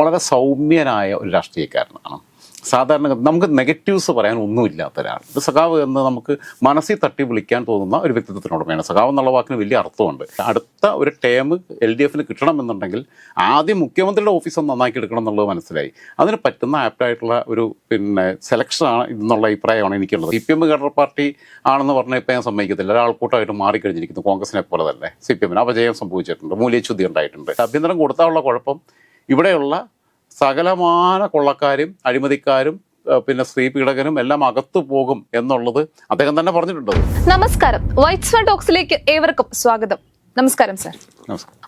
വളരെ സൗമ്യനായ ഒരു രാഷ്ട്രീയക്കാരനാണ്. സാധാരണ നമുക്ക് നെഗറ്റീവ്സ് പറയാൻ ഒന്നുമില്ലാത്ത ഒരാൾ. ഇത് സഖാവ് എന്ന് നമുക്ക് മനസ്സിൽ തട്ടി വിളിക്കാൻ തോന്നുന്ന ഒരു വ്യക്തിത്വത്തിനുടമയാണ് സഖാവ് എന്നുള്ള വാക്കിന് വലിയ അർത്ഥമുണ്ട്. അടുത്ത ഒരു ടേം എൽ ഡി എഫിന് കിട്ടണമെന്നുണ്ടെങ്കിൽ ആദ്യം മുഖ്യമന്ത്രിയുടെ ഓഫീസ് നന്നാക്കി എടുക്കണം എന്നുള്ളത് മനസ്സിലായി. അതിന് പറ്റുന്ന ആപ്റ്റായിട്ടുള്ള ഒരു പിന്നെ സെലക്ഷനാണ് എന്നുള്ള അഭിപ്രായമാണ് എനിക്കുള്ളത്. C P M cadre party ആണെന്ന് പറഞ്ഞാൽ ഇപ്പം ഞാൻ സമ്മതിക്കത്തില്ല. ഒരാൾക്കൂട്ടമായിട്ട് മാറിക്കഴിഞ്ഞിരിക്കുന്നു. കോൺഗ്രസിനെ പോലെ തന്നെ. സി പി എമ്മിന് അപജയം സംഭവിച്ചിട്ടുണ്ട്. മൂല്യച്യുതി ഉണ്ടായിട്ടുണ്ട്. അഭ്യന്തരം കൊടുത്താനുള്ള കുഴപ്പം ഇവിടെയുള്ള സകലമാന കൊള്ളക്കാരും അഴിമതിക്കാരും പിന്നെ സ്ത്രീ പീഡകനും എല്ലാം അകത്തു പോകും എന്നുള്ളത് അദ്ദേഹം തന്നെ പറഞ്ഞിട്ടുണ്ട്. നമസ്കാരം. വൈറ്റ്സ് ഏവർക്കും സ്വാഗതം. നമസ്കാരം സർ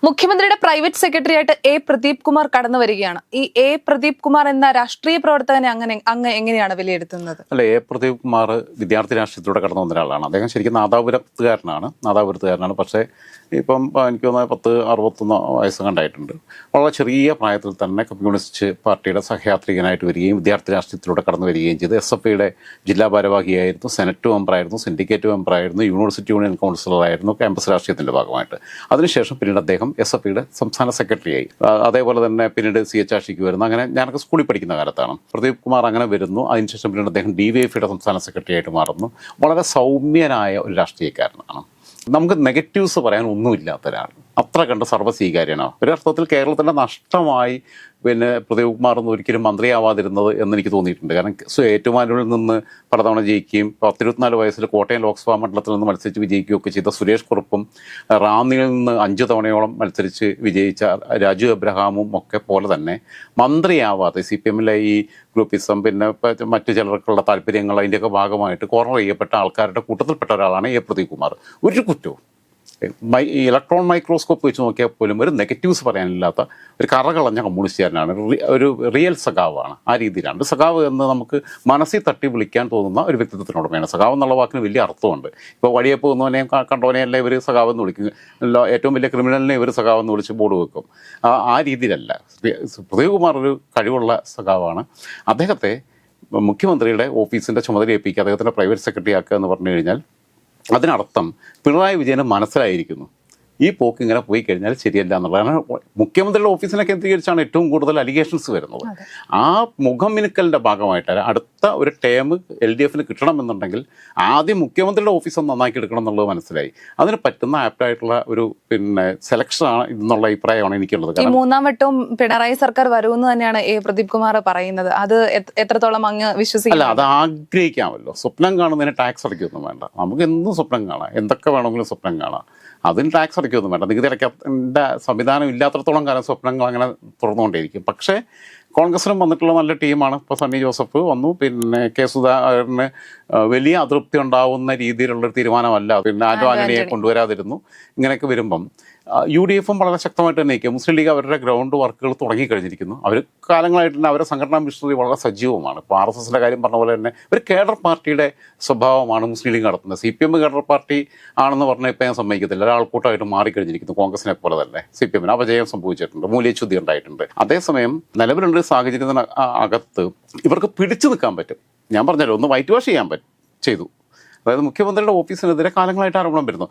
മുഖ്യമന്ത്രിയുടെ പ്രൈവറ്റ് സെക്രട്ടറി ആയിട്ട് എ പ്രദീപ് കുമാർ കടന്നു വരികയാണ്. ഈ എ പ്രദീപ് കുമാർ എന്ന രാഷ്ട്രീയ പ്രവർത്തകനെ അങ്ങനെ അങ്ങ് എങ്ങനെയാണ് വിലയിരുത്തുന്നത്? അല്ല എ പ്രദീപ് കുമാർ വിദ്യാർത്ഥി രാഷ്ട്രീയത്തിലൂടെ കടന്നു വന്ന ഒരാളാണ്. അദ്ദേഹം ശരിക്കും നാദാപുരത്തുകാരനാണ്. നാദാപുരത്തുകാരനാണ്. പക്ഷേ ഇപ്പം എനിക്ക് തോന്നുന്നത് പത്ത് അറുപത്തൊന്ന് വയസ്സ് കണ്ടായിട്ടുണ്ട്. വളരെ ചെറിയ പ്രായത്തിൽ തന്നെ കമ്മ്യൂണിസ്റ്റ് പാർട്ടിയുടെ സഹയാത്രികനായിട്ട് വരികയും വിദ്യാർത്ഥി രാഷ്ട്രീയത്തിലൂടെ കടന്നു വരികയും ചെയ്ത്. എസ് എഫ് ഐയുടെ ജില്ലാ ഭാരവാഹിയായിരുന്നു സെനറ്റ് മെമ്പറായിരുന്നു സിൻഡിക്കേറ്റ് മെമ്പറായിരുന്നു യൂണിവേഴ്സിറ്റി യൂണിയൻ കൗൺസിലറായിരുന്നു ക്യാമ്പസ് രാഷ്ട്രീയത്തിന്റെ ഭാഗമായിട്ട്. അതിനുശേഷം പിന്നീട് അദ്ദേഹം എസ് എഫ് ഐയുടെ സംസ്ഥാന സെക്രട്ടറിയായി. അതേപോലെ തന്നെ പിന്നീട് സി എച്ച് ആഷിക്ക് വരുന്നു. അങ്ങനെ ഞാനൊക്കെ സ്കൂളിൽ പഠിക്കുന്ന കാലത്താണ്. പ്രദീപ് കുമാർ അങ്ങനെ വരുന്നു. അതിനുശേഷം പിന്നീട് അദ്ദേഹം ഡി വൈ എഫിയുടെ സംസ്ഥാന സെക്രട്ടറി ആയിട്ട് മാറുന്നു. വളരെ സൗമ്യനായ ഒരു രാഷ്ട്രീയക്കാരനാണ്. നമുക്ക് നെഗറ്റീവ്സ് പറയാൻ ഒന്നുമില്ലാത്ത ഒരാൾ. അത്ര കണ്ട് സർവസ്വീകാര്യനാണ് ഒരർത്ഥത്തിൽ കേരളത്തിന്റെ നഷ്ടമായി പിന്നെ പ്രദീപ് കുമാർ ഒന്നും ഒരിക്കലും മന്ത്രിയാവാതിരുന്നത് എന്ന് എനിക്ക് തോന്നിയിട്ടുണ്ട്. കാരണം ഏറ്റുമാനൂരിൽ നിന്ന് പലതവണ ജയിക്കുകയും പത്തിരുപത്തിനാല് വയസ്സിൽ കോട്ടയം ലോക്സഭാ മണ്ഡലത്തിൽ നിന്ന് മത്സരിച്ച് വിജയിക്കുകയൊക്കെ ചെയ്ത സുരേഷ് കുറുപ്പും റാന്നിയിൽ നിന്ന് അഞ്ച് തവണയോളം മത്സരിച്ച് വിജയിച്ച രാജു എബ്രഹാമും ഒക്കെ പോലെ തന്നെ മന്ത്രിയാവാതെ സി പി എമ്മിലെ ഈ ഗ്രൂപ്പിസം പിന്നെ മറ്റു ചിലർക്കുള്ള താല്പര്യങ്ങൾ അതിന്റെയൊക്കെ ഭാഗമായിട്ട് കോർണർ ചെയ്യപ്പെട്ട ആൾക്കാരുടെ കൂട്ടത്തിൽപ്പെട്ട ഒരാളാണ് എ പ്രദീപ് കുമാർ. ഒരു കുറ്റവും മൈ ഇലക്ട്രോൺ മൈക്രോസ്കോപ്പ് വെച്ച് നോക്കിയാൽ പോലും ഒരു നെഗറ്റീവ്സ് പറയാനില്ലാത്ത ഒരു കറകളഞ്ഞ കമ്മ്യൂണിസ്റ്റുകാരനാണ്. ഒരു റിയൽ സഖാവാണ്. ആ രീതിയിലാണ്. സഖാവ് എന്ന് നമുക്ക് മനസ്സിൽ തട്ടി വിളിക്കാൻ തോന്നുന്ന ഒരു വ്യക്തിത്വത്തിനുടമയാണ് സഖാവ് എന്നുള്ള വാക്കിന് വലിയ അർത്ഥമുണ്ട്. ഇപ്പോൾ വഴിയെ പോകുന്നവനെയും കണ്ടവനെയല്ല ഇവർ സഖാവ് എന്ന് വിളിക്കും. ഏറ്റവും വലിയ ക്രിമിനലിനെ ഇവർ സഖാവ് എന്ന് വിളിച്ച് ബോർഡ് വെക്കും. ആ- രീതിയിലല്ല. പ്രദീപ് കുമാർ ഒരു കഴിവുള്ള സഖാവാണ്. അദ്ദേഹത്തെ മുഖ്യമന്ത്രിയുടെ ഓഫീസിന്റെ ചുമതല ഏൽപ്പിക്കുക അദ്ദേഹത്തിന്റെ പ്രൈവറ്റ് സെക്രട്ടറി ആക്കുക എന്ന് പറഞ്ഞു കഴിഞ്ഞാൽ അതിനർത്ഥം പിണറായി വിജയന് മനസ്സിലായിരിക്കുന്നു. ഈ പോക്ക് ഇങ്ങനെ പോയി കഴിഞ്ഞാൽ ശരിയല്ല എന്നുള്ളതാണ് മുഖ്യമന്ത്രിയുടെ ഓഫീസിനെ കേന്ദ്രീകരിച്ചാണ് ഏറ്റവും കൂടുതൽ അലിഗേഷൻസ് വരുന്നത്. ആ മുഖം മിനുക്കലിന്റെ ഭാഗമായിട്ട് അടുത്ത ഒരു ടേം എൽ ഡി എഫിന് കിട്ടണമെന്നുണ്ടെങ്കിൽ ആദ്യം മുഖ്യമന്ത്രിയുടെ ഓഫീസ് ഒന്ന് നന്നാക്കി എടുക്കണം എന്നുള്ളത് മനസ്സിലായി. അതിന് പറ്റുന്ന ആപ്റ്റായിട്ടുള്ള ഒരു പിന്നെ സെലക്ഷൻ സെലക്ഷനാണ് എന്നുള്ള അഭിപ്രായമാണ് എനിക്കുള്ളത്. മൂന്നാം വട്ടവും പിണറായി സർക്കാർ വരുമെന്ന് തന്നെയാണ് എ പ്രദീപ് കുമാർ പറയുന്നത്. അത് എത്രത്തോളം അങ്ങ് അല്ല അത് ആഗ്രഹിക്കാമല്ലോ. സ്വപ്നം കാണുന്നതിന് ടാക്സ് അടയ്ക്കൊന്നും വേണ്ട. നമുക്ക് എന്തും സ്വപ്നം കാണാം? എന്തൊക്കെ വേണമെങ്കിലും സ്വപ്നം കാണാം. അതിന് ടാക്സ് അടയ്ക്കൊന്നും വേണ്ട. നികുതി അടയ്ക്കേണ്ട സംവിധാനം ഇല്ലാത്തടത്തോളം കാലം സ്വപ്നങ്ങൾ അങ്ങനെ തുറന്നുകൊണ്ടേയിരിക്കും പക്ഷേ കോൺഗ്രസിനും വന്നിട്ടുള്ള നല്ല ടീമാണ് ഇപ്പോൾ സണ്ണി ജോസഫ് വന്നു. പിന്നെ കെ സുധാകരന് വലിയ അതൃപ്തി ഉണ്ടാവുന്ന രീതിയിലുള്ളൊരു തീരുമാനമല്ല. പിന്നെ ആന്റോ ആന്റണിയെ കൊണ്ടുവരാതിരുന്നു. ഇങ്ങനെയൊക്കെ വരുമ്പം യു ഡി എഫും വളരെ ശക്തമായിട്ട് തന്നെ നിൽക്കും മുസ്ലിം ലീഗ് അവരുടെ ഗ്രൗണ്ട് വർക്കുകൾ തുടങ്ങിക്കഴിഞ്ഞിരിക്കുന്നു. അവർ കാലങ്ങളായിട്ട് തന്നെ അവരുടെ സംഘടനാ മിഷണറി വളരെ സജീവമാണ്. ഇപ്പോൾ ആർ എസ് എസിന്റെ കാര്യം പറഞ്ഞ പോലെ തന്നെ ഒരു കേഡർ പാർട്ടിയുടെ സ്വഭാവമാണ് മുസ്ലിം ലീഗ് നടത്തുന്നത്. C P M cadre party ആണെന്ന് പറഞ്ഞാൽ ഇപ്പം ഞാൻ സമ്മതിക്കത്തില്ല. ഒരാൾക്കൂട്ടമായിട്ട് മാറിക്കഴിഞ്ഞിരിക്കുന്നു കോൺഗ്രസിനെ പോലെ തന്നെ സി പി എമ്മിന്. അപജയം സംഭവിച്ചിട്ടുണ്ട്. മൂല്യച്യുതി ഉണ്ടായിട്ടുണ്ട്. അതേസമയം നിലവിലുള്ളൊരു സാഹചര്യത്തിന് അകത്ത് ഇവർക്ക് പിടിച്ചു നിൽക്കാൻ പറ്റും. ഞാൻ പറഞ്ഞല്ലോ ഒന്ന് വൈറ്റ് വാഷ് ചെയ്യാൻ പറ്റും ചെയ്തു. അതായത് മുഖ്യമന്ത്രിയുടെ ഓഫീസിനെതിരെ കാലങ്ങളായിട്ട് ആരോപണം വരുന്നു.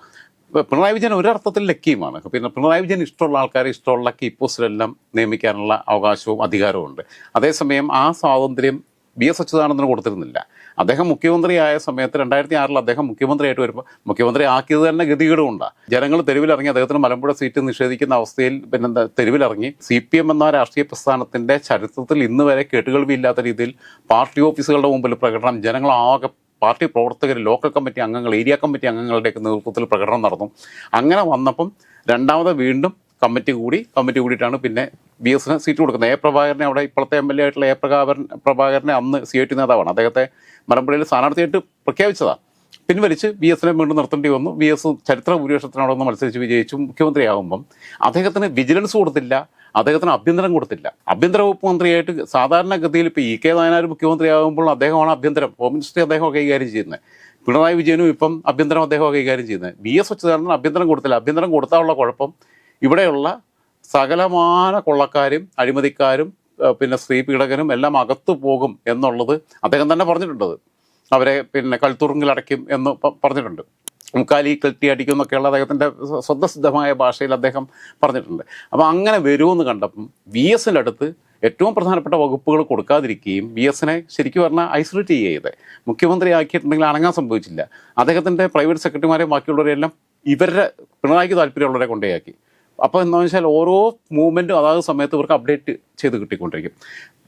പിണറായി വിജയൻ ഒരർത്ഥത്തിൽ ലക്കിയുമാണ്. പിന്നെ പിണറായി വിജയൻ ഇഷ്ടമുള്ള ആൾക്കാരെ ഇഷ്ടമുള്ള കീ പോസ്റ്റിലെല്ലാം നിയമിക്കാനുള്ള അവകാശവും അധികാരവും ഉണ്ട്. അതേസമയം ആ സ്വാതന്ത്ര്യം ബി എസ് അച്യുതാനന്ദന് കൊടുത്തിരുന്നില്ല. അദ്ദേഹം മുഖ്യമന്ത്രിയായ സമയത്ത് രണ്ടായിരത്തി ആറിൽ അദ്ദേഹം മുഖ്യമന്ത്രിയായിട്ട് വരുമ്പോൾ മുഖ്യമന്ത്രി ആക്കിയത് തന്നെ ഗതികേടുമുണ്ടാണ് ജനങ്ങൾ തെരുവിലിറങ്ങി അദ്ദേഹത്തിന് മലമ്പുഴ സീറ്റ് നിഷേധിക്കുന്ന അവസ്ഥയിൽ പിന്നെ തെരുവിലിറങ്ങി. സി പി എം എന്ന രാഷ്ട്രീയ പ്രസ്ഥാനത്തിന്റെ ചരിത്രത്തിൽ ഇന്ന് വരെ കേട്ടുകേൾവിയില്ലാത്ത രീതിയിൽ പാർട്ടി ഓഫീസുകളുടെ മുമ്പിൽ പ്രകടനം ജനങ്ങളാകെ പാർട്ടി പ്രവർത്തകർ ലോക്കൽ കമ്മിറ്റി അംഗങ്ങൾ ഏരിയ കമ്മിറ്റി അംഗങ്ങളുടെയൊക്കെ നേതൃത്വത്തിൽ പ്രകടനം നടന്നു. അങ്ങനെ വന്നപ്പം രണ്ടാമത് വീണ്ടും കമ്മിറ്റി കൂടി കമ്മിറ്റി കൂടിയിട്ടാണ് പിന്നെ ബി എസിന് സീറ്റ് കൊടുക്കുന്നത്. എ പ്രഭാകരനെ അവിടെ ഇപ്പോഴത്തെ എം എൽ എ ആയിട്ടുള്ള എ പ്രഭാകരൻ പ്രഭാകരനെ അന്ന് സി ഐ ടി നേതാവാണ്. അദ്ദേഹത്തെ മലമ്പുഴയിൽ സ്ഥാനാർത്ഥിയായിട്ട് പ്രഖ്യാപിച്ചതാണ് പിൻവലിച്ച് ബി എസിനെ വീണ്ടും നിർത്തേണ്ടി വന്നു. ബി എസ് ചരിത്ര ഭൂരിപക്ഷത്തിനോടൊന്ന് മത്സരിച്ച് വിജയിച്ചു മുഖ്യമന്ത്രിയാകുമ്പം അദ്ദേഹത്തിന് വിജിലൻസ് കൊടുത്തില്ല. അദ്ദേഹത്തിന് ആഭ്യന്തരം കൊടുത്തില്ല. ആഭ്യന്തര വകുപ്പ് മന്ത്രിയായിട്ട് സാധാരണഗതിയിൽ ഇപ്പോൾ ഇ കെ നായനാർ മുഖ്യമന്ത്രിയാകുമ്പോൾ അദ്ദേഹമാണ് ആഭ്യന്തരം ഹോം മിനിസ്റ്ററി അദ്ദേഹം കൈകാര്യം ചെയ്യുന്നത് പിണറായി വിജയനും ഇപ്പം അഭ്യന്തരം അദ്ദേഹം കൈകാര്യം ചെയ്യുന്നത് ബി എസ് അച്യുതാനന്ദൻ അഭ്യന്തരം കൊടുത്തില്ല. അഭ്യന്തരം കൊടുത്താലുള്ള കുഴപ്പം ഇവിടെയുള്ള സകലമാന കൊള്ളക്കാരും അഴിമതിക്കാരും പിന്നെ സ്ത്രീ പീഡകനും എല്ലാം അകത്തു പോകും എന്നുള്ളത് അദ്ദേഹം തന്നെ പറഞ്ഞിട്ടുണ്ട് അവരെ പിന്നെ കഴുത്തുറുങ്കിലടയ്ക്കും എന്ന് പറഞ്ഞിട്ടുണ്ട്. മുക്കാലി കെട്ടി അടിക്കും എന്നൊക്കെയുള്ള അദ്ദേഹത്തിന്റെ സ്വതസിദ്ധമായ ഭാഷയിൽ അദ്ദേഹം പറഞ്ഞിട്ടുണ്ട്. അപ്പോൾ അങ്ങനെ വരുമെന്ന് കണ്ടപ്പം വി എസിന്റെ അടുത്ത് ഏറ്റവും പ്രധാനപ്പെട്ട വകുപ്പുകൾ കൊടുക്കാതിരിക്കുകയും വി എസിനെ ശരിക്കും പറഞ്ഞാൽ ഐസൊലേറ്റ് ചെയ്യുക മുഖ്യമന്ത്രി ആക്കിയിട്ടുണ്ടെങ്കിൽ അണങ്ങാൻ സംഭവിച്ചില്ല. അദ്ദേഹത്തിന്റെ പ്രൈവറ്റ് സെക്രട്ടറിമാരെയും ബാക്കിയുള്ളവരെല്ലാം ഇവരുടെ പിണറായിക്ക് താല്പര്യമുള്ളവരെ കൊണ്ടേയാക്കി. അപ്പോൾ എന്താണെന്ന് വെച്ചാൽ ഓരോ മൂവ്മെന്റും അതാത് സമയത്ത് ഇവർക്ക് അപ്ഡേറ്റ് ചെയ്ത് കിട്ടിക്കൊണ്ടിരിക്കും.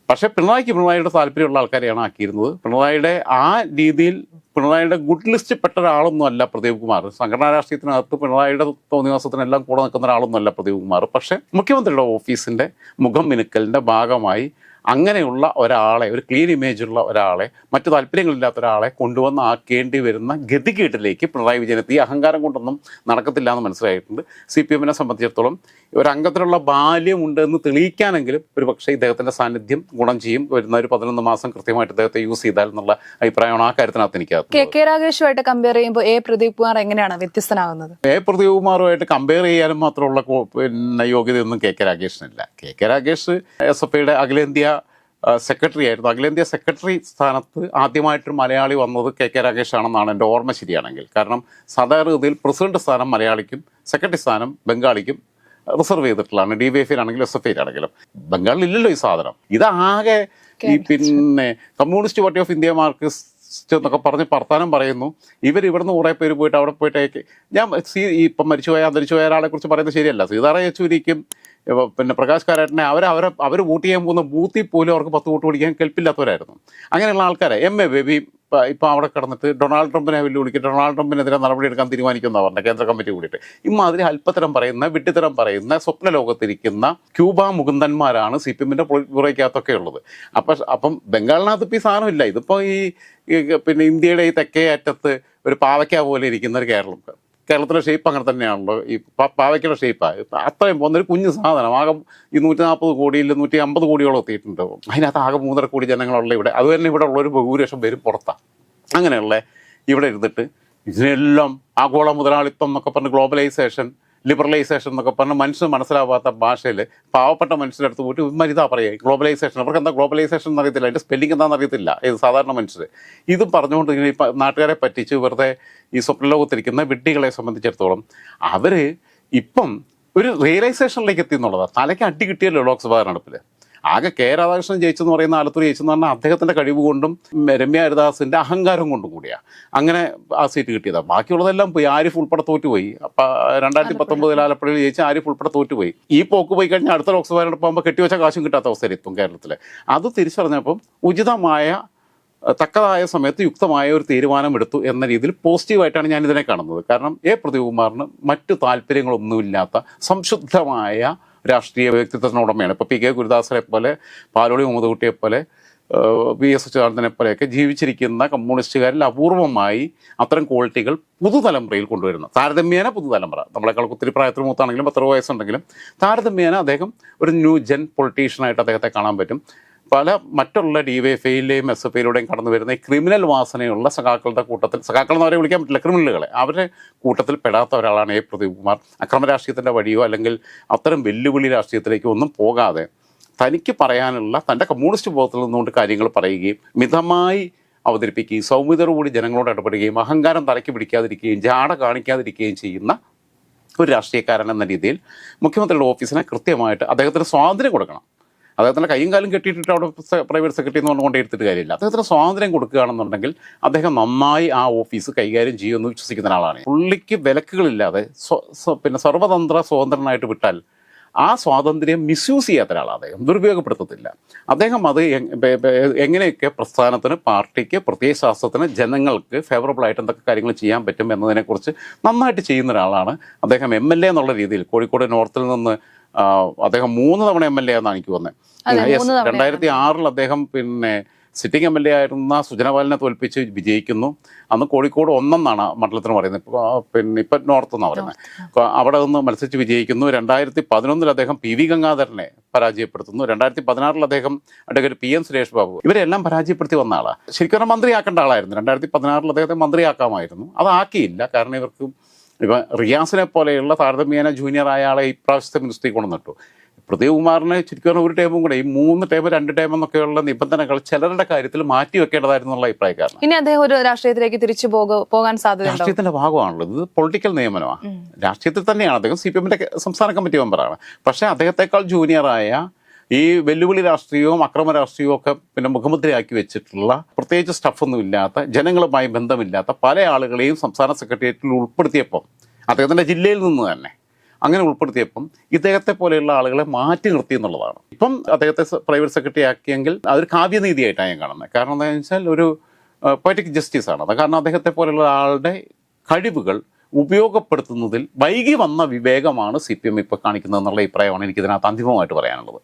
പക്ഷേ പിണറായിക്ക് പിണറായിയുടെ താല്പര്യമുള്ള ആൾക്കാരെയാണ് ആക്കിയിരുന്നത്. പിണറായിയുടെ ആ രീതിയിൽ പിണറായിയുടെ ഗുഡ് ലിസ്റ്റ് പെട്ട ഒരാളൊന്നും അല്ല പ്രദീപ് കുമാർ. സംഘടനാ രാഷ്ട്രീയത്തിനകത്ത് പിണറായിയുടെ തോന്നിവാസത്തിനെല്ലാം കൂടെ നിൽക്കുന്ന ഒരാളൊന്നും അല്ല പ്രദീപ് കുമാർ. പക്ഷേ മുഖ്യമന്ത്രിയുടെ ഓഫീസിന്റെ മുഖം മിനുക്കലിന്റെ ഭാഗമായി അങ്ങനെയുള്ള ഒരാളെ ഒരു ക്ലീൻ ഇമേജുള്ള ഒരാളെ മറ്റു താല്പര്യങ്ങളില്ലാത്ത ഒരാളെ കൊണ്ടുവന്ന് ആക്കേണ്ടി വരുന്ന ഗതികേട്ടിലേക്ക് പിണറായി ഈ അഹങ്കാരം കൊണ്ടൊന്നും നടക്കത്തില്ല എന്ന് മനസ്സിലായിട്ടുണ്ട്. സി പി എമ്മിനെ സംബന്ധിച്ചിടത്തോളം ഒരു അംഗത്തിലുള്ള ബാല്യമുണ്ട് എന്ന് തെളിയിക്കാനെങ്കിലും ഒരു പക്ഷേ ഇദ്ദേഹത്തിന്റെ സാന്നിധ്യം ഗുണം ചെയ്യും. വരുന്ന ഒരു പതിനൊന്ന് മാസം കൃത്യമായിട്ട് ഇദ്ദേഹത്തെ യൂസ് ചെയ്താൽ എന്നുള്ള അഭിപ്രായമാണ് ആ കാര്യത്തിനകത്ത് എനിക്ക് കെ. കെ. രാഗേഷുമായിട്ട് കമ്പയർ ചെയ്യുമ്പോൾ എ. പ്രദീപ് കുമാർ എങ്ങനെയാണ് വ്യത്യസ്തനാകുന്നത്? എ. പ്രദീപ് കുമാറുമായിട്ട് കമ്പയർ ചെയ്യാനും മാത്രമുള്ള പിന്നെ യോഗ്യതയൊന്നും K. K. രാഗേഷിനില്ല K. K. Ragesh S F ഐയുടെ അഖിലേന്ത്യാ സെക്രട്ടറി ആയിരുന്നു. അഖിലേന്ത്യാ സെക്രട്ടറി സ്ഥാനത്ത് ആദ്യമായിട്ടൊരു മലയാളി വന്നത് കെ കെ രാകേഷ് ആണെന്നാണ് എന്റെ ഓർമ്മ ശരിയാണെങ്കിൽ. കാരണം സാധാരണഗതിയിൽ പ്രസിഡന്റ് സ്ഥാനം മലയാളിക്കും സെക്രട്ടറി സ്ഥാനം ബംഗാളിക്കും റിസർവ് ചെയ്തിട്ടുള്ളതാണ്. ഡി വി എഫ് ആണെങ്കിലും എസ് എഫ് ഐയിലാണെങ്കിലും. ബംഗാളിൽ ഇല്ലല്ലോ ഈ സാധനം. ഇതാകെ ഈ പിന്നെ communist party of India Marxist എന്നൊക്കെ പറഞ്ഞ് വർത്താനം പറയുന്നു. ഇവർ ഇവിടുന്ന് കുറേ പേര് പോയിട്ട് അവിടെ പോയിട്ട് ഞാൻ സീ ഇപ്പം മരിച്ചുപോയ അന്തരിച്ചുപോയ ഒരാളെ കുറിച്ച് പറയുന്നത് ശരിയല്ല. സീതാറ യെച്ചൂരിക്കും പിന്നെ പ്രകാശ് കാരാട്ടിനെ അവർ അവരെ അവർ വോട്ട് ചെയ്യാൻ പോകുന്ന ബൂത്തിൽ പോലും അവർക്ക് പത്ത് വോട്ട് പിടിക്കാൻ കെൽപ്പില്ലാത്തവരായിരുന്നു. അങ്ങനെയുള്ള ആൾക്കാരെ. എം. എ. ബേബി ഇപ്പം അവിടെ കിടന്നിട്ട് ഡൊണാൾഡ് ട്രംപിനെ വെല്ലുവിളിക്കും ഡൊണാൾഡ് ട്രംപിനെതിരെ നടപടിയെടുക്കാൻ തീരുമാനിക്കുന്ന പറഞ്ഞ കേന്ദ്ര കമ്മിറ്റി കൂടിയിട്ട്. ഇമാതിരി അല്പത്തരം പറയുന്ന വിട്ടിത്തരം പറയുന്ന സ്വപ്ന ലോകത്തിരിക്കുന്ന ക്യൂബ മുകുന്ദന്മാരാണ് സി പി എമ്മിന്റെ പുറയ്ക്കകത്തൊക്കെ ഉള്ളത്. അപ്പം അപ്പം ബംഗാളിനകത്ത് ഇപ്പോൾ ഈ സാധനമില്ല ഇതിപ്പോൾ ഈ പിന്നെ ഇന്ത്യയുടെ ഈ തെക്കേ അറ്റത്ത് ഒരു പാവയ്ക്ക പോലെ ഇരിക്കുന്ന ഒരു കേരളം കേരളത്തിലെ ഷേപ്പ് അങ്ങനെ തന്നെയാണല്ലോ. ഈ പാവയ്ക്കയുടെ ഷേപ്പാണ് അത്രയും പോകുന്നൊരു കുഞ്ഞു സാധനം. ആകെ ഈ നൂറ്റി നാൽപ്പത് കോടിയിൽ നൂറ്റി അമ്പത് കോടിയോളം എത്തിയിട്ടുണ്ട്. അതിനകത്ത് ആകെ മൂന്നര കോടി ജനങ്ങളുള്ള ഇവിടെ. അത് തന്നെ ഇവിടെ ഉള്ളൊരു ബഹുഭൂരിപക്ഷം പേരും പുറത്താണ് അങ്ങനെയുള്ള ഇവിടെ ഇരുന്നിട്ട് ഇതിനെല്ലാം ആഗോള മുതലാളിത്തം എന്നൊക്കെ പറഞ്ഞ് ഗ്ലോബലൈസേഷൻ ലിബറലൈസേഷൻ എന്നൊക്കെ പറഞ്ഞ് മനുഷ്യന് മനസ്സിലാവാത്ത ഭാഷയിൽ പാവപ്പെട്ട മനുഷ്യരുടെ അടുത്ത് പോയിട്ട് ഇവന്മാർ ഇതാ പറയുക ഗ്ലോബലൈസേഷൻ അവർക്ക് എന്താ ഗ്ലോബലൈസേഷൻ എന്നറിയത്തില്ല. അതിന്റെ സ്പെല്ലിംഗ് എന്താണെന്ന് അറിയത്തില്ല ഇത് സാധാരണ മനുഷ്യർ ഇതും പറഞ്ഞുകൊണ്ട് ഇങ്ങനെ നാട്ടുകാരെ പറ്റിച്ച് വെറുതെ ഈ സ്വപ്നലോകത്തിരിക്കുന്ന വിഡ്ഢികളെ സംബന്ധിച്ചിടത്തോളം അവർ ഇപ്പം ഒരു റിയലൈസേഷനിലേക്ക് എത്തി എന്നുള്ളതാണ് തലയ്ക്ക് അടി കിട്ടിയല്ലോ ലോക്സഭാ തെരഞ്ഞെടുപ്പിൽ ആകെ കെ രാധാകൃഷ്ണൻ ജയിച്ചെന്ന് പറയുന്ന ആലത്തൂർ ജയിച്ചെന്ന് പറഞ്ഞാൽ അദ്ദേഹത്തിന്റെ കഴിവ് കൊണ്ടും രമ്യ ഹരിദാസിന്റെ അഹങ്കാരം കൊണ്ടും കൂടിയാണ് അങ്ങനെ ആ സീറ്റ് കിട്ടിയതാണ് ബാക്കിയുള്ളതെല്ലാം പോയി. ആരിഫ് ഉൾപ്പെടെ തോറ്റുപോയി. അപ്പം രണ്ടായിരത്തി പത്തൊമ്പതിൽ ആലപ്പുഴയിൽ ജയിച്ച ആരിഫ് ഉൾപ്പെടെ തോറ്റുപോയി. ഈ പോക്ക് പോയി കഴിഞ്ഞാൽ അടുത്ത ലോക്സഭ തെരഞ്ഞെടുപ്പാകുമ്പോൾ കെട്ടിവെച്ച കാശും കിട്ടാത്ത അവസ്ഥയിൽ എത്തും കേരളത്തിൽ അത് തിരിച്ചറിഞ്ഞപ്പം ഉചിതമായ തക്കതായ സമയത്ത് യുക്തമായ ഒരു തീരുമാനമെടുത്തു എന്ന രീതിയിൽ പോസിറ്റീവായിട്ടാണ് ഞാൻ ഇതിനെ കാണുന്നത്. കാരണം എ. പ്രദീപ് കുമാറിന് മറ്റു താല്പര്യങ്ങളൊന്നുമില്ലാത്ത സംശുദ്ധമായ രാഷ്ട്രീയ വ്യക്തിത്വത്തിനുടമയാണ് ഇപ്പോൾ പി കെ ഗുരുദാസനെ പോലെ പാലോളി മുഹമ്മദ് കുട്ടിയെ പോലെ വി എസ് അച്യുതാനന്ദനെ പോലെയൊക്കെ ജീവിച്ചിരിക്കുന്ന കമ്മ്യൂണിസ്റ്റുകാരിൽ അപൂർവമായി അത്തരം ക്വാളിറ്റികൾ പുതുതലമുറയിൽ കൊണ്ടുവരുന്നു. താരതമ്യേന പുതുതലമുറ. നമ്മളെക്കാൾ ഒത്തിരി പ്രായത്തിൽ മൂത്താണെങ്കിലും പത്തറുപത് വയസ്സുണ്ടെങ്കിലും താരതമ്യേന അദ്ദേഹം ഒരു ന്യൂ ജെൻ പൊളിറ്റീഷ്യനായിട്ട് അദ്ദേഹത്തെ കാണാൻ പറ്റും. പല മറ്റുള്ള ഡി വൈ എഫ് ഐയിലെയും എസ് എഫ് ഐയിലൂടെയും കടന്നു വരുന്ന ഈ ക്രിമിനൽ വാസനയുള്ള സഖാക്കളുടെ കൂട്ടത്തിൽ സഖാക്കൾ എന്ന് അവരെ വിളിക്കാൻ പറ്റില്ല ക്രിമിനലുകളെ. അവരെ കൂട്ടത്തിൽ പെടാത്ത ഒരാളാണ് എ. പ്രദീപ് കുമാർ. അക്രമ രാഷ്ട്രീയത്തിന്റെ വഴിയോ അല്ലെങ്കിൽ അത്തരം വെല്ലുവിളി രാഷ്ട്രീയത്തിലേക്ക് ഒന്നും പോകാതെ തനിക്ക് പറയാനുള്ള തന്റെ കമ്മ്യൂണിസ്റ്റ് ബോധത്തിൽ നിന്നുകൊണ്ട് കാര്യങ്ങൾ പറയുകയും മിതമായി അവതരിപ്പിക്കുകയും സൗമ്യതയോടുകൂടി ജനങ്ങളോട് ഇടപെടുകയും അഹങ്കാരം തലയ്ക്ക് പിടിക്കാതിരിക്കുകയും ജാട കാണിക്കാതിരിക്കുകയും ചെയ്യുന്ന ഒരു രാഷ്ട്രീയക്കാരൻ എന്ന രീതിയിൽ മുഖ്യമന്ത്രിയുടെ ഓഫീസിനെ കൃത്യമായിട്ട് അദ്ദേഹത്തിന് സ്വാതന്ത്ര്യം കൊടുക്കണം. അദ്ദേഹത്തിന്റെ കൈയും കാലും കെട്ടിയിട്ടിട്ട് അവിടെ പ്രൈവറ്റ് സെക്രട്ടറി എന്ന് പറഞ്ഞുകൊണ്ട് എടുത്തിട്ട് കാര്യമില്ല. അദ്ദേഹത്തിന് സ്വാതന്ത്ര്യം കൊടുക്കുകയാണെന്നുണ്ടെങ്കിൽ അദ്ദേഹം നന്നായി ആ ഓഫീസ് കൈകാര്യം ചെയ്യുമെന്ന് വിശ്വസിക്കുന്ന ഒരാളാണ്. പുള്ളിക്ക് വിലക്കുകളില്ലാതെ പിന്നെ സർവതന്ത്ര സ്വതന്ത്രനായിട്ട് വിട്ടാൽ ആ സ്വാതന്ത്ര്യം മിസ്യൂസ് ചെയ്യാത്ത ഒരാളാണ് അദ്ദേഹം. ദുരുപയോഗപ്പെടുത്തത്തില്ല. അദ്ദേഹം അത് എങ്ങനെയൊക്കെ പ്രസ്ഥാനത്തിന് പാർട്ടിക്ക് പ്രത്യയശാസ്ത്രത്തിന് ജനങ്ങൾക്ക് ഫേവറബിൾ ആയിട്ട് എന്തൊക്കെ കാര്യങ്ങൾ ചെയ്യാൻ പറ്റും എന്നതിനെക്കുറിച്ച് നന്നായിട്ട് ചെയ്യുന്ന ഒരാളാണ് അദ്ദേഹം എം എൽ എ എന്നുള്ള രീതിയിൽ കോഴിക്കോട് നോർത്തിൽ നിന്ന് അദ്ദേഹം മൂന്ന് തവണ എം എൽ എ എന്നാണ് എനിക്ക് തോന്നുന്നത്. രണ്ടായിരത്തി ആറിൽ അദ്ദേഹം പിന്നെ സിറ്റിംഗ് എം എൽ എ ആയിരുന്ന സുജനപാലിനെ തോൽപ്പിച്ച് വിജയിക്കുന്നു. അന്ന് കോഴിക്കോട് ഒന്നെന്നാണ് മണ്ഡലത്തിന് പറയുന്നത്. ഇപ്പോൾ പിന്നെ ഇപ്പം നോർത്ത് എന്നാണ് പറയുന്നത്. അവിടെ നിന്ന് മത്സരിച്ച് വിജയിക്കുന്നു. രണ്ടായിരത്തി പതിനൊന്നിൽ അദ്ദേഹം പി വി ഗംഗാധരനെ പരാജയപ്പെടുത്തുന്നു. രണ്ടായിരത്തി പതിനാറിൽ അദ്ദേഹം advocate P M Suresh Babu. ഇവരെല്ലാം പരാജയപ്പെടുത്തി വന്ന ആളാണ് ശരിക്കും മന്ത്രിയാക്കേണ്ട ആളായിരുന്നു. രണ്ടായിരത്തി പതിനാറിൽ അദ്ദേഹത്തെ മന്ത്രിയാക്കാമായിരുന്നു. അതാക്കിയില്ല കാരണം ഇവർക്ക് ഇപ്പം റിയാസിനെ പോലെയുള്ള താരതമ്യേന ജൂനിയർ ആയ ആളെ ഇപ്രാവശ്യത്തെ മിനിസ്ട്രി കൊണ്ടുവന്നിട്ടു പ്രദീപ് കുമാറിനെ ചുരുക്കി പറഞ്ഞ ഒരു ടൈമും കൂടെ ഈ മൂന്ന് ടൈം രണ്ട് ടൈം എന്നൊക്കെയുള്ള നിബന്ധനകൾ ചിലരുടെ കാര്യത്തിൽ മാറ്റി വെക്കേണ്ടതായിരുന്നു അഭിപ്രായക്കാരൻ ഇനി അദ്ദേഹം ഒരു രാഷ്ട്രീയത്തിലേക്ക് തിരിച്ചു പോക പോകാൻ സാധ്യത രാഷ്ട്രീയത്തിന്റെ ഭാഗമാണല്ലോ ഇത്. പൊളിറ്റിക്കൽ നിയമനമാണ് രാഷ്ട്രീയത്തിൽ തന്നെയാണ്. അദ്ദേഹം സി പി എമ്മിന്റെ സംസ്ഥാന കമ്മിറ്റി മെമ്പറാണ് പക്ഷേ അദ്ദേഹത്തെക്കാൾ ജൂനിയറായ ഈ വെല്ലുവിളി രാഷ്ട്രീയവും അക്രമ രാഷ്ട്രീയവും ഒക്കെ പിന്നെ മുഖമുദ്രയാക്കി വെച്ചിട്ടുള്ള പ്രത്യേകിച്ച് സ്റ്റഫൊന്നും ഇല്ലാത്ത ജനങ്ങളുമായി ബന്ധമില്ലാത്ത പല ആളുകളെയും സംസ്ഥാന സെക്രട്ടേറിയറ്റിൽ ഉൾപ്പെടുത്തിയപ്പോൾ അദ്ദേഹത്തിന്റെ ജില്ലയിൽ നിന്ന് തന്നെ അങ്ങനെ ഉൾപ്പെടുത്തിയപ്പം ഇദ്ദേഹത്തെ പോലെയുള്ള ആളുകളെ മാറ്റി നിർത്തി എന്നുള്ളതാണ്. ഇപ്പം അദ്ദേഹത്തെ പ്രൈവറ്റ് സെക്രട്ടറി ആക്കിയെങ്കിൽ അതൊരു കാവ്യനീതിയായിട്ടാണ് ഞാൻ കാണുന്നത്. കാരണം എന്താണെന്ന് വെച്ചാൽ ഒരു പൊയറ്റിക് ജസ്റ്റിസ് ആണ്. അത് കാരണം അദ്ദേഹത്തെ പോലെയുള്ള ആളുടെ കഴിവുകൾ ഉപയോഗപ്പെടുത്തുന്നതിൽ വൈകി വന്ന വിവേകമാണ് സി പി എം ഇപ്പോൾ കാണിക്കുന്നത് എന്നുള്ള അഭിപ്രായമാണ് എനിക്കിതിനകത്ത് അന്തിമമായിട്ട് പറയാനുള്ളത്.